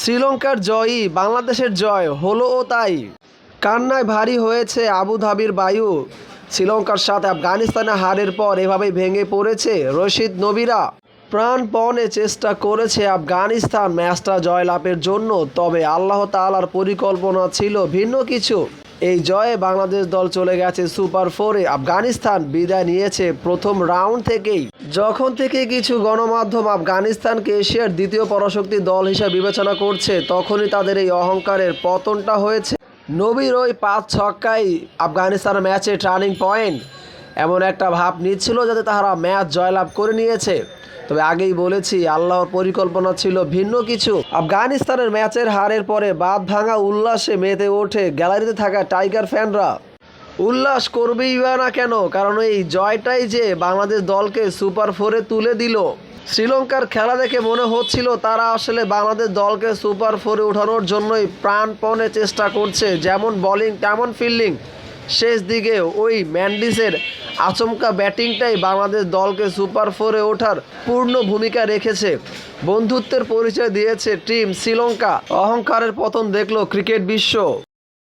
শ্রীলঙ্কার জয়ই, বাংলাদেশের জয়, হলো ও তাই। কান্নায় ভারী হয়েছে আবুধাবির বায়ু। শ্রীলঙ্কার সাথে আফগানিস্তানে হারের পর এভাবেই ভেঙে পড়েছে রশিদ নবীরা। প্রাণপণে চেষ্টা করেছে আফগানিস্তান ম্যাচটা জয়লাভের জন্য, তবে আল্লাহ তালার পরিকল্পনা ছিল ভিন্ন কিছু। এই জয়ে বাংলাদেশ দল চলে গেছে সুপার ফোরে। আফগানিস্তান বিদায় নিয়েছে প্রথম রাউন্ড থেকেই। যখন থেকে কিছু গণমাধ্যম আফগানিস্তানকে এশিয়ার দ্বিতীয় পরাশক্তি দল হিসেবে বিবেচনা করছে, তখনই তাদের এই অহংকারের পতনটা হয়েছে। নবীর ওই পাঁচ ছক্কাই আফগানিস্তান ম্যাচে টার্নিং পয়েন্ট। এমন একটা ভাব নিচ্ছিল যাতে তাহারা ম্যাচ জয়লাভ করে নিয়েছে। তবে আগেই বলেছি, আল্লাহর পরিকল্পনা ছিল ভিন্ন কিছু। আফগানিস্তানের ম্যাচের হারের পরে বাদ ভাঙা উল্লাসে মেতে ওঠে গ্যালারিতে থাকা টাইগার ফ্যানরা। উল্লাস করবেই বা না কেন? কারণ এই জয়টাই যে বাংলাদেশ দলকে সুপার ফোরে তুলে দিল। শ্রীলঙ্কার খেলা দেখে মনে হচ্ছিল তারা আসলে বাংলাদেশ দলকে সুপার ফোরে ওঠানোর জন্যই প্রাণপণে চেষ্টা করছে, যেমন বোলিং তেমন ফিল্ডিং শেষ দিকে ওই ম্যান্ডিসের আচমকা ব্যাটিংটাই বাংলাদেশ দলকে সুপার ফোরে ওঠার পূর্ণ ভূমিকা রেখেছে। বন্ধুত্বের পরিচয় দিয়েছে টিম শ্রীলঙ্কা। অহংকারের পতন দেখল ক্রিকেট বিশ্ব।